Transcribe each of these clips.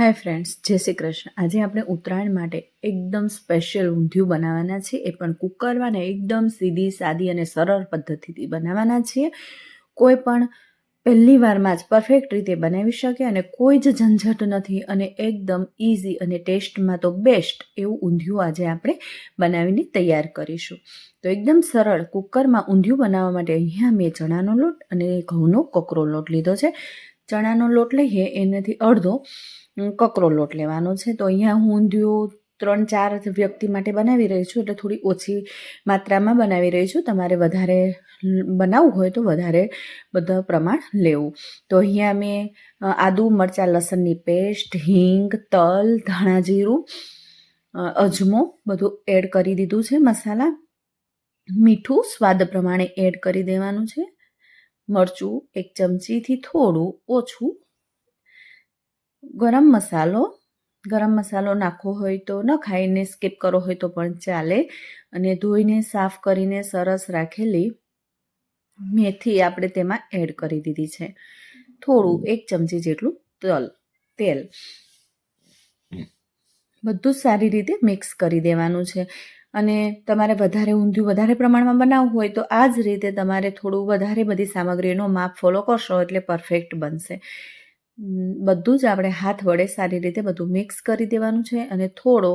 Hi friends જય શ્રી કૃષ્ણ. આજે આપણે ઉત્તરાયણ માટે એકદમ સ્પેશિયલ ઊંધિયું બનાવવાના છીએ. એ પણ કુકરમાં ને એકદમ સીધી, સાદી અને સરળ પદ્ધતિથી બનાવવાના છીએ. કોઈ પણ પહેલી વારમાં જ પરફેક્ટ રીતે બનાવી શકે અને કોઈ જ ઝંઝટ નથી અને એકદમ ઇઝી અને ટેસ્ટમાં તો બેસ્ટ એવું ઊંધિયું આજે આપણે બનાવીને તૈયાર કરીશું. તો એકદમ સરળ કુકરમાં ઊંધિયું બનાવવા માટે અહીંયા મેં ચણાનો લોટ અને ઘઉંનો કકરો લોટ લીધો છે. ચણાનો લોટ લઈએ, એનાથી અડધો કકરો લોટ લેવાનો છે. તો અહીંયા ઊંધિયું ત્રણ ચાર વ્યક્તિ માટે બનાવી રહી છું, એટલે થોડી ઓછી માત્રામાં બનાવી રહી છું. તમારે વધારે બનાવવું હોય તો વધારે બધા પ્રમાણ લેવું. તો અહીંયા મેં આદુ, મરચાં, લસણની પેસ્ટ, હિંગ, તલ, ધાણા જીરું અજમો બધું એડ કરી દીધું છે, મસાલા. મીઠું સ્વાદ પ્રમાણે એડ કરી દેવાનું છે. મરચું એક ચમચીથી થોડું ઓછું. ગરમ મસાલો ગરમ મસાલો નાખવો હોય તો ન ખાઈને સ્કીપ કરો હોય તો પણ ચાલે. અને ધોઈને સાફ કરીને સરસ રાખેલી મેથી આપણે તેમાં એડ કરી દીધી છે. થોડું એક ચમચી જેટલું તલ તેલ. બધું સારી રીતે મિક્સ કરી દેવાનું છે. અને તમારે વધારે ઊંધિયું વધારે પ્રમાણમાં બનાવવું હોય તો આ જ રીતે તમારે થોડું વધારે બધી સામગ્રીનો માપ ફોલો કરશો એટલે પરફેક્ટ બનશે. બધું જ આપણે હાથ વડે સારી રીતે બધું મિક્સ કરી દેવાનું છે અને થોડો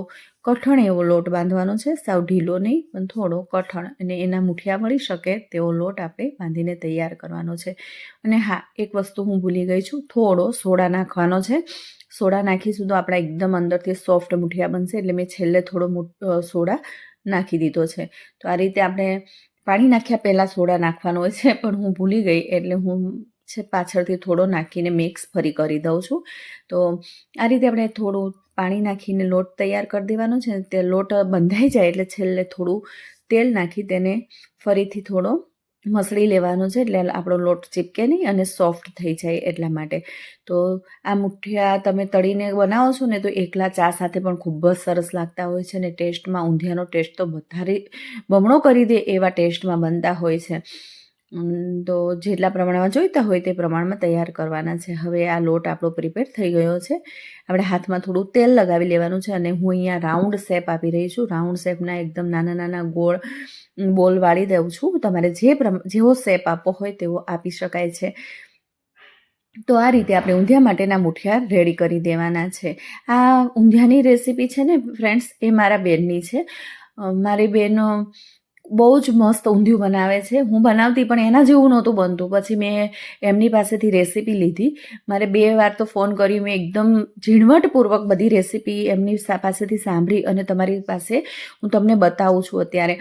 કઠણ એવો લોટ બાંધવાનો છે. સાવ ઢીલો નહીં, પણ થોડો કઠણ અને એના મુઠિયા મળી શકે તેવો લોટ આપણે બાંધીને તૈયાર કરવાનો છે. અને હા, એક વસ્તુ હું ભૂલી ગઈ છું, થોડો સોડા નાખવાનો છે. સોડા નાખીશું તો આપણા એકદમ અંદરથી સોફ્ટ મુઠિયા બનશે એટલે મેં છેલ્લે થોડો સોડા નાખી દીધો છે. તો આ રીતે આપણે પાણી નાખ્યા પહેલાં સોડા નાખવાનો હોય છે, પણ હું ભૂલી ગઈ એટલે હું છે પાછળથી થોડો નાખીને મિક્સ ફરી કરી દઉં છું. તો આ રીતે આપણે થોડું પાણી નાખીને લોટ તૈયાર કરી દેવાનો છે. તે લોટ બંધાઈ જાય એટલે છેલ્લે થોડું તેલ નાખી તેને ફરીથી થોડો મસળી લેવાનો છે એટલે આપણો લોટ ચીપકે નહીં અને સોફ્ટ થઈ જાય એટલા માટે. તો આ મુઠિયા તમે તળીને બનાવો છો ને તો એકલા ચા સાથે પણ ખૂબ જ સરસ લાગતા હોય છે અને ટેસ્ટમાં ઊંધિયાનો ટેસ્ટ તો વધારે બમણો કરી દે એવા ટેસ્ટમાં બનતા હોય છે. તો જેટલા પ્રમાણમાં જોઈતા હોય તે પ્રમાણમાં તૈયાર કરવાના છે. હવે આ લોટ આપણો પ્રિપેર થઈ ગયો છે. આપણે હાથમાં થોડું તેલ લગાવી લેવાનું છે અને હું અહીંયા રાઉન્ડ શેપ આપી રહી છું. રાઉન્ડ શેપના એકદમ નાના નાના ગોળ બોલ વાળી દઉં છું. તમારે જે જેવો શેપ આપવો હોય તેવો આપી શકાય છે. તો આ રીતે આપણે ઊંધિયા માટેના મુઠિયા રેડી કરી દેવાના છે. આ ઊંધિયાની રેસીપી છે ને ફ્રેન્ડ્સ એ મારા બેનની છે. મારી બેન બહુ જ મસ્ત ઊંધિયું બનાવે છે. હું બનાવતી પણ એના જેવું નહોતું બનતું. પછી મેં એમની પાસેથી રેસીપી લીધી. મારે બે વાર તો ફોન કર્યું. મેં એકદમ ઝીણવટપૂર્વક બધી રેસીપી એમની પાસેથી સાંભળી અને તમારી પાસે હું તમને બતાવું છું અત્યારે.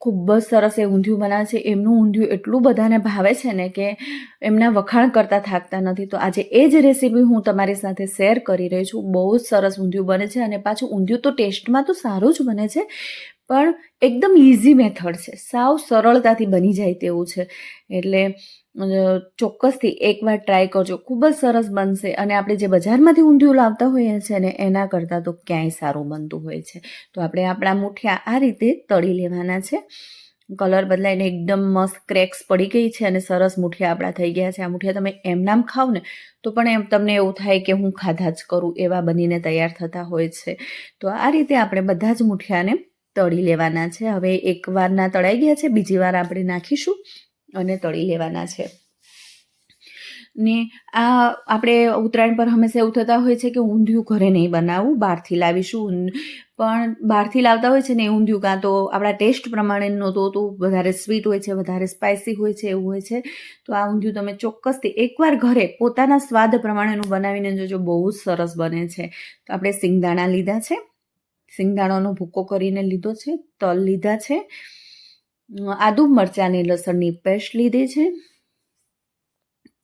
ખૂબ જ સરસ એ ઊંધિયું બનાવે છે. એમનું ઊંધિયું એટલું બધાને ભાવે છે ને કે એમના વખાણ કરતાં થાકતા નથી. તો આજે એ જ રેસીપી હું તમારી સાથે શેર કરી રહી છું. બહુ જ સરસ ઊંધિયું બને છે અને પાછું ઊંધિયું તો ટેસ્ટમાં તો સારું જ બને છે. પણ એકદમ ઇઝી મેથડ છે. સાવ સરળતાથી બની જાય તેવું છે. એટલે ચોક્કસથી એકવાર ટ્રાય કરજો. ખૂબ જ સરસ બનશે. અને આપણે જે બજારમાંથી ઊંધિયું લાવતા હોઈએ છીએ ને, એના કરતાં તો ક્યાંય સારું બનતું હોય છે. તો આપણે આપણા મુઠિયા આ રીતે તળી લેવાના છે. કલર બદલાઈને એકદમ મસ્ત ક્રેક્સ પડી ગઈ છે અને સરસ મુઠિયા આપણા થઈ ગયા છે. આ મુઠિયા તમે એમનામ ખાવ ને, તો પણ એમ તમને એવું થાય કે હું ખાધા જ કરું એવા બનીને તૈયાર થતા હોય છે. તો આ રીતે આપણે બધા જ મુઠિયાને તળી લેવાના છે. હવે એક વારના તળાઈ ગયા છે, બીજી વાર આપણે નાખીશું અને તળી લેવાના છે. ને આ આપણે ઉત્તરાયણ પર હંમેશા એવું થતા હોય છે કે ઊંધિયું ઘરે નહીં બનાવવું બહારથી લાવીશું. પણ બહારથી લાવતા હોય છે ને ઊંધિયું કાં તો આપણા ટેસ્ટ પ્રમાણે નહોતો તો વધારે સ્વીટ હોય છે, વધારે સ્પાઇસી હોય છે, એવું હોય છે. તો આ ઊંધિયું તમે ચોક્કસથી એકવાર ઘરે પોતાના સ્વાદ પ્રમાણેનું બનાવીને જોજો, બહુ જ સરસ બને છે. તો આપણે સિંગદાણા લીધા છે. સિંગદાણાનો ભૂકો કરીને લીધો છે, તલ લીધા છે. આદુ મરચાંની લસણની પેસ્ટ લીધી છે.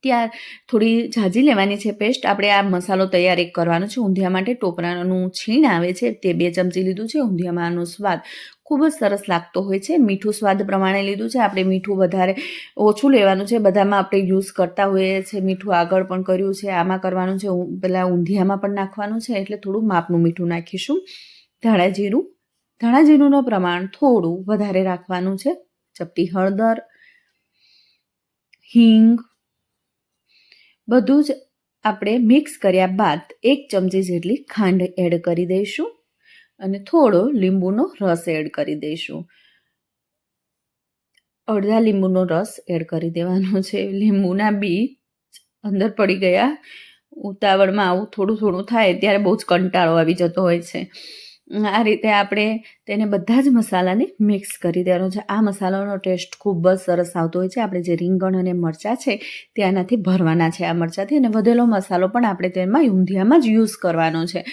ત્યાર થોડી ઝાજી લેવાની છે પેસ્ટ. આપણે આ મસાલો તૈયાર એક કરવાનો છે. ઊંધિયા માટે ટોપરાનું છીણ આવે છે. તે બે ચમચી લીધું છે. ઊંધિયામાંનો સ્વાદ ખૂબ જ સરસ લાગતો હોય છે. મીઠું સ્વાદ પ્રમાણે લીધું છે. આપણે મીઠું વધારે ઓછું લેવાનું છે. બધામાં આપણે યુઝ કરતા હોઈએ છીએ. મીઠું આગળ પણ કર્યું છે. આમાં કરવાનું છે. પહેલાં ઊંધિયામાં પણ નાખવાનું છે. એટલે થોડું માપનું મીઠું નાખીશું. ધાણા જીરું પ્રમાણ થોડું વધારે રાખવાનું છે. ચપટી હળદર, હિંગ, બધું જ આપણે મિક્સ કર્યા બાદ એક ચમચી જેટલી ખાંડ એડ કરી દઈશું અને થોડો લીંબુનો રસ એડ કરી દઈશું. અડધા લીંબુનો રસ એડ કરી દેવાનો છે. લીંબુના બી અંદર પડી ગયા. ઉતાવળમાં આવું થોડું થોડું થાય ત્યારે બહુ જ કંટાળો આવી જતો હોય છે. આ રીતે આપણે તેને બધા જ મસાલાને મિક્સ કરી દેવાનો છે. આ મસાલાનો ટેસ્ટ ખૂબ જ સરસ આવતો હોય છે. આપણે જે રીંગણ અને મરચાં છે ત્યાંનાથી ભરવાના છે. આ મરચાંથી અને વધેલો મસાલો પણ આપણે તેમાં ઊંધિયામાં જ યુઝ કરવાનો છે.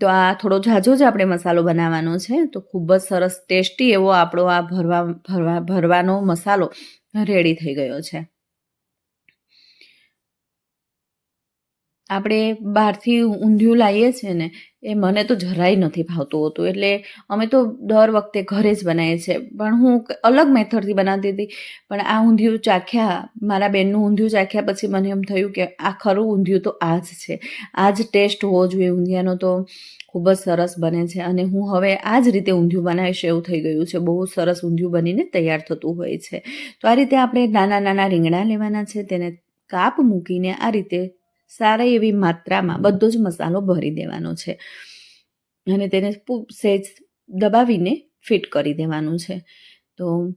તો આ થોડો ઝાઝો જ આપણે મસાલો બનાવવાનો છે. તો ખૂબ જ સરસ ટેસ્ટી એવો આપણો આ ભરવા ભરવા, ભરવાનો મસાલો રેડી થઈ ગયો છે. આપણે બહારથી ઊંધિયું લાવીએ છીએ ને, એ મને તો જરાય નથી ભાવતું હોતું. એટલે અમે તો દર વખતે ઘરે જ બનાવીએ છીએ. પણ હું અલગ મેથડથી બનાવતી હતી. પણ આ ઊંધિયું ચાખ્યા, મારા બેનનું ઊંધિયું ચાખ્યા પછી મને એમ થયું કે આ ખરું ઊંધિયું તો આ જ છે. આ જ ટેસ્ટ હોવો જોઈએ. ઊંધિયાનો તો ખૂબ જ સરસ બને છે. અને હું હવે આ જ રીતે ઊંધિયું બનાવીશ એવું થઈ ગયું છે. બહુ સરસ ઊંધિયું બનીને તૈયાર થતું હોય છે. તો આ રીતે આપણે નાના નાના રીંગણા લેવાના છે. તેને કાપ મૂકીને આ રીતે સારી એવી માત્રામાં બધો જ મસાલો ભરી દેવાનો છે. અને તેને સહેજ દબાવીને ફિટ કરી દેવાનું છે. તો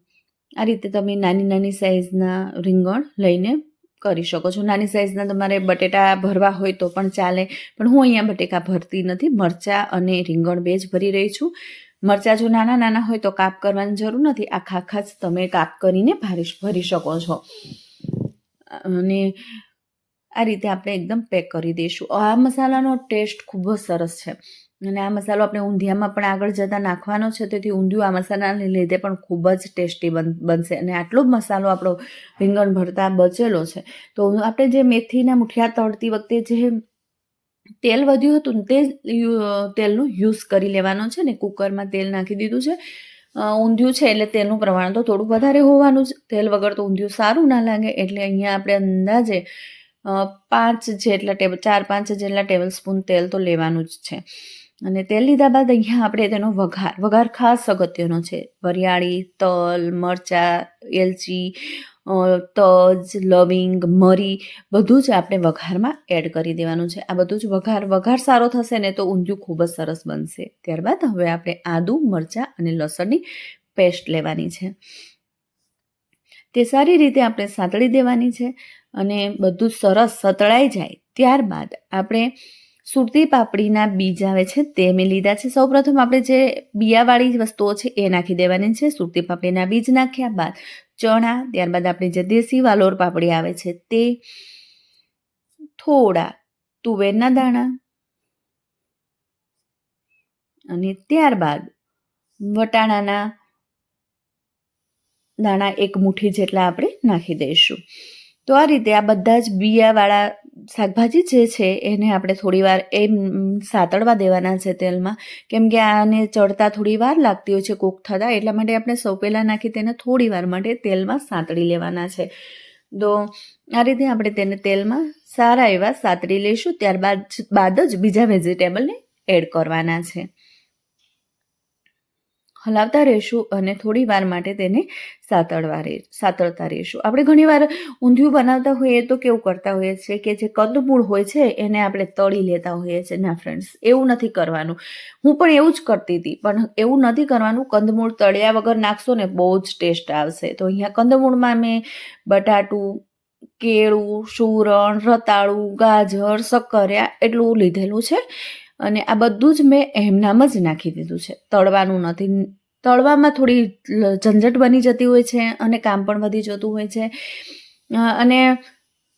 આ રીતે તમે નાની નાની સાઇઝના રીંગણ લઈને કરી શકો છો. નાની સાઇઝના તમારે બટેટા ભરવા હોય તો પણ ચાલે. પણ હું અહીંયા બટેકા ભરતી નથી. મરચાં અને રીંગણ બે જ ભરી રહી છું. મરચાં જો નાના નાના હોય તો કાપ કરવાની જરૂર નથી. આખા જ તમે કાપ કરીને ભરી ભરી શકો છો. અને આ રીતે આપણે એકદમ પેક કરી દઈશું. આ મસાલાનો ટેસ્ટ ખૂબ જ સરસ છે. અને આ મસાલો આપણે ઊંધિયામાં પણ આગળ જતાં નાખવાનો છે, તેથી ઊંધિયું આ મસાલાને લીધે પણ ખૂબ જ ટેસ્ટી બન, બનશે. અને આટલો જ મસાલો આપણો રીંગણ ભરતા બચેલો છે. તો આપણે જે મેથીના મુઠિયા તળતી વખતે જે તેલ વધ્યું હતું તે તેલનો યુઝ કરી લેવાનો છે ને, કુકરમાં તેલ નાખી દીધું છે. ઊંધિયું છે એટલે તેલનું પ્રમાણ તો થોડું વધારે હોવાનું જ. તેલ વગર તો ઊંધિયું સારું ના લાગે. એટલે અહીંયા આપણે અંદાજે પાંચ જેટલા ટેબલ ચાર પાંચ જેટલા ટેબલ સ્પૂન તેલ તો લેવાનું જ છે. અને તેલ લીધા બાદ અહીંયા આપણે તેનો વઘાર વઘાર ખાસ અગત્યનો છે. વરિયાળી, તલ, મરચાં, એલચી તજ, લવિંગ, મરી બધું જ આપણે વઘારમાં એડ કરી દેવાનું છે. આ બધું જ વઘાર વઘાર સારો થશે ને તો ઊંધિયું ખૂબ જ સરસ બનશે. ત્યારબાદ હવે આપણે આદુ, મરચાં અને લસણની પેસ્ટ લેવાની છે. તે સારી રીતે આપણે સાંતળી દેવાની છે. અને બધું સરસ સતળાઈ જાય, ત્યારબાદ આપણે સુરતી પાપડીના બીજ આવે છે તે મેં લીધા છે. સૌપ્રથમ આપણે જે બિયાવાળી વસ્તુઓ છે એ નાખી દેવાની છે. સુરતી પાપડીના બીજ નાખ્યા બાદ ચણા, ત્યારબાદ આપણી જે દેશી વાલોર પાપડી આવે છે તે થોડા તુવેરના દાણા અને ત્યારબાદ વટાણાના દાણા એક મુઠ્ઠી જેટલા આપણે નાખી દઈશું. તો આ રીતે આ બધા જ બિયાવાળા શાકભાજી જે છે એને આપણે થોડીવાર એમ સાતળવા દેવાના છે તેલમાં. કેમ કે આને ચડતા થોડી વાર લાગતી હોય છે, કૂક થતાં, એટલા માટે આપણે સૌ પહેલાં નાખી તેને થોડી વાર માટે તેલમાં સાંતળી લેવાના છે. તો આ રીતે આપણે તેને તેલમાં સારા એવા સાતળી લઈશું, ત્યારબાદ બાદ જ બીજા વેજીટેબલને એડ કરવાના છે. હલાવતા રહીશું અને થોડી વાર માટે તેને સાતળવા રહે સાતળતા રહીશું. આપણે ઘણીવાર ઊંધિયું બનાવતા હોઈએ તો કેવું કરતા હોઈએ છીએ કે જે કંદમૂળ હોય છે એને આપણે તળી લેતા હોઈએ છીએ. ના ફ્રેન્ડ્સ એવું નથી કરવાનું. હું પણ એવું જ કરતી હતી, પણ એવું નથી કરવાનું. કંદમૂળ તળ્યા વગર નાખશો ને બહુ જ ટેસ્ટ આવશે. તો અહીંયા કંદમૂળમાં મેં બટાટું, કેળું, સુરણ, રતાળું, ગાજર શક્કરિયા એટલું લીધેલું છે. અને આ બધું જ મેં એમનામ જ નાખી દીધું છે. તળવાનું નથી. તળવામાં થોડી ઝંઝટ બની જતી હોય છે અને કામ પણ વધી જતું હોય છે. અને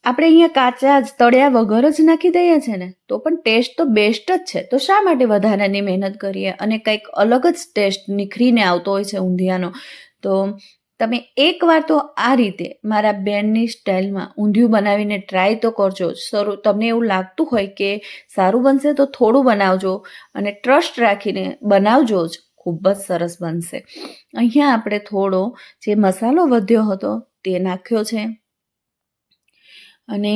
આપણે અહીંયા કાચા જ, તળ્યા વગર જ નાખી દઈએ છીએ ને, તો પણ ટેસ્ટ તો બેસ્ટ જ છે. તો શા માટે વધારાની મહેનત કરીએ? અને કંઈક અલગ જ ટેસ્ટ નિખરીને આવતો હોય છે ઊંધિયાનો. તો તમે એકવાર તો આ રીતે મારા બેનની સ્ટાઇલમાં ઊંધિયું બનાવીને ટ્રાય તો કરજો. શરૂ તમને એવું લાગતું હોય કે સારું બનશે તો થોડું બનાવજો અને ટ્રસ્ટ રાખીને બનાવજો જ. ખૂબ જ સરસ બનશે. અહીંયા આપણે થોડો જે મસાલો વધ્યો હતો તે નાખ્યો છે. અને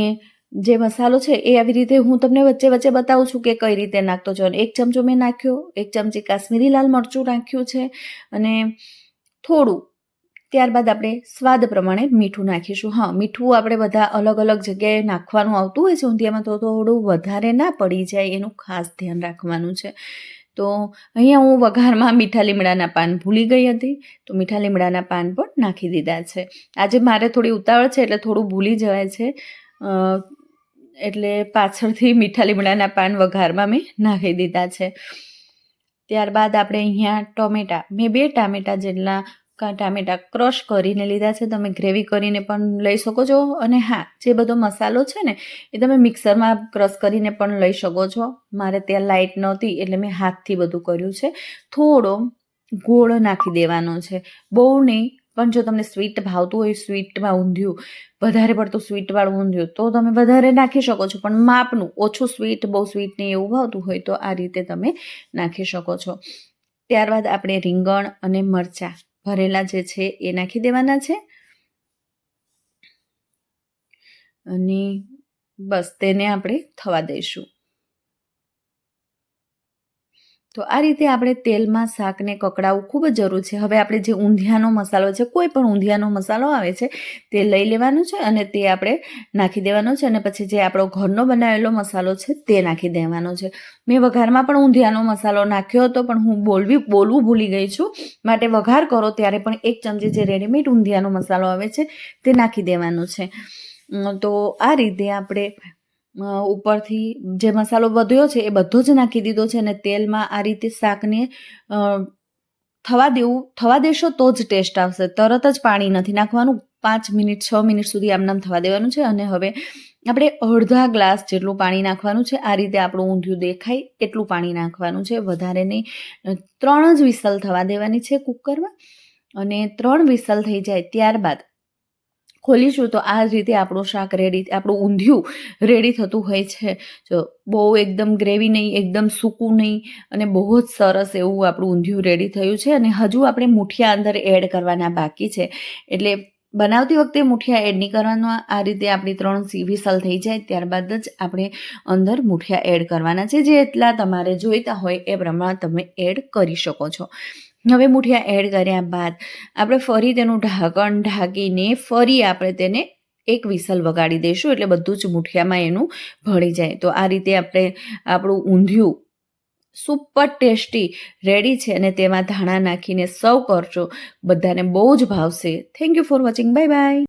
જે મસાલો છે એ આવી રીતે હું તમને વચ્ચે વચ્ચે બતાવું છું કે કઈ રીતે નાખતો છો એક ચમચો મેં નાખ્યો, એક ચમચી કાશ્મીરી લાલ મરચું નાખ્યું છે અને થોડું ત્યારબાદ આપણે સ્વાદ પ્રમાણે મીઠું નાખીશું. હા, મીઠું આપણે બધા અલગ અલગ જગ્યાએ નાખવાનું આવતું હોય છે, ઊંધિયામાં તો થોડું વધારે ના પડી જાય, એનું ખાસ ધ્યાન રાખવાનું છે. તો અહીંયા હું વઘારમાં મીઠા લીમડાના પાન ભૂલી ગઈ હતી, તો મીઠા લીમડાના પાન પણ નાખી દીધા છે. આજે મારે થોડી ઉતાવળ છે, એટલે થોડું ભૂલી જવાય છે. એટલે પાછળથી મીઠા લીમડાના પાન વઘારમાં મેં નાખી દીધા છે. ત્યારબાદ આપણે અહીંયા ટોમેટા, મેં બે ટામેટા જેટલા ટામેટા ક્રશ કરીને લીધા છે, તમે ગ્રેવી કરીને પણ લઈ શકો છો. અને હા, જે બધો મસાલો છે ને, એ તમે મિક્સરમાં ક્રશ કરીને પણ લઈ શકો છો. મારે ત્યાં લાઇટ નહોતી, એટલે મેં હાથથી બધું કર્યું છે. થોડો ગોળ નાખી દેવાનો છે. બહુ નહીં, પણ જો તમને સ્વીટ ભાવતું હોય, સ્વીટમાં ઊંધિયું, વધારે પડતું સ્વીટવાળું ઊંધિયું, તો તમે વધારે નાખી શકો છો. પણ માપનું, ઓછું સ્વીટ, બહુ સ્વીટ નહીં એવું ભાવતું હોય, તો આ રીતે તમે નાખી શકો છો. ત્યારબાદ આપણે રીંગણ અને મરચાં ભરેલા જે છે એ નાખી દેવાના છે. અને બસ તેને આપણે થવા દઈશું. તો આ રીતે આપણે તેલમાં શાકને કકડાવવું ખૂબ જ જરૂર છે. હવે આપણે જે ઊંધિયાનો મસાલો છે, કોઈ પણ ઊંધિયાનો મસાલો આવે છે, તે લઈ લેવાનું છે અને તે આપણે નાખી દેવાનો છે અને પછી જે આપણો ઘરનો બનાવેલો મસાલો છે, તે નાખી દેવાનો છે. મેં વઘારમાં પણ ઊંધિયાનો મસાલો નાખ્યો હતો, પણ હું બોલવી, બોલવું ભૂલી ગઈ છું. માટે વઘાર કરો ત્યારે પણ એક ચમચી જે રેડીમેડ ઊંધિયાનો મસાલો આવે છે, તે નાખી દેવાનો છે. તો આ રીતે આપણે ઉપરથી જે મસાલો વધ્યો છે એ બધો જ નાખી દીધો છે અને તેલમાં આ રીતે શાકને થવા દેવું, થવા દેશો તો જ ટેસ્ટ આવશે. તરત જ પાણી નથી નાખવાનું. પાંચ મિનિટ, છ મિનિટ સુધી આમનામ થવા દેવાનું છે અને હવે આપણે અડધા ગ્લાસ જેટલું પાણી નાખવાનું છે. આ રીતે આપણું ઊંધિયું દેખાય, એટલું પાણી નાખવાનું છે. વધારે નહીં. ત્રણ જ વિસલ થવા દેવાની છે કુકરમાં અને ત્રણ વિસલ થઈ જાય ત્યારબાદ ખોલીશું તો આ રીતે આપણું શાક રેડી આપણું ઊંધિયું રેડી થતું હોય છે. જો બહુ એકદમ ગ્રેવી નહીં, એકદમ સૂકું નહીં અને બહુ જ સરસ એવું આપણું ઊંધિયું રેડી થયું છે અને હજુ આપણે મુઠિયા અંદર એડ કરવાના બાકી છે. એટલે બનાવતી વખતે મુઠિયા એડ નહીં કરવાનો, આ રીતે આપણી ત્રણ સી વિસલ થઈ જાય, ત્યારબાદ જ આપણે અંદર મુઠિયા એડ કરવાના છે. જે એટલા તમારે જોઈતા હોય એ પ્રમાણે તમે એડ કરી શકો છો. હવે મૂઠિયા એડ કર્યા બાદ આપણે ફરી તેનું ઢાંકણ ઢાંકીને ફરી આપણે તેને એક વિસલ વગાડી દઈશું એટલે બધું જ મૂઠિયામાં એનું ભળી જાય. તો આ રીતે આપણે આપણું ઊંધિયું સુપર ટેસ્ટી રેડી છે અને તેમાં ધાણા નાખીને સર્વ કરજો બધાને બહુ જ ભાવશે. Thank you for watching bye bye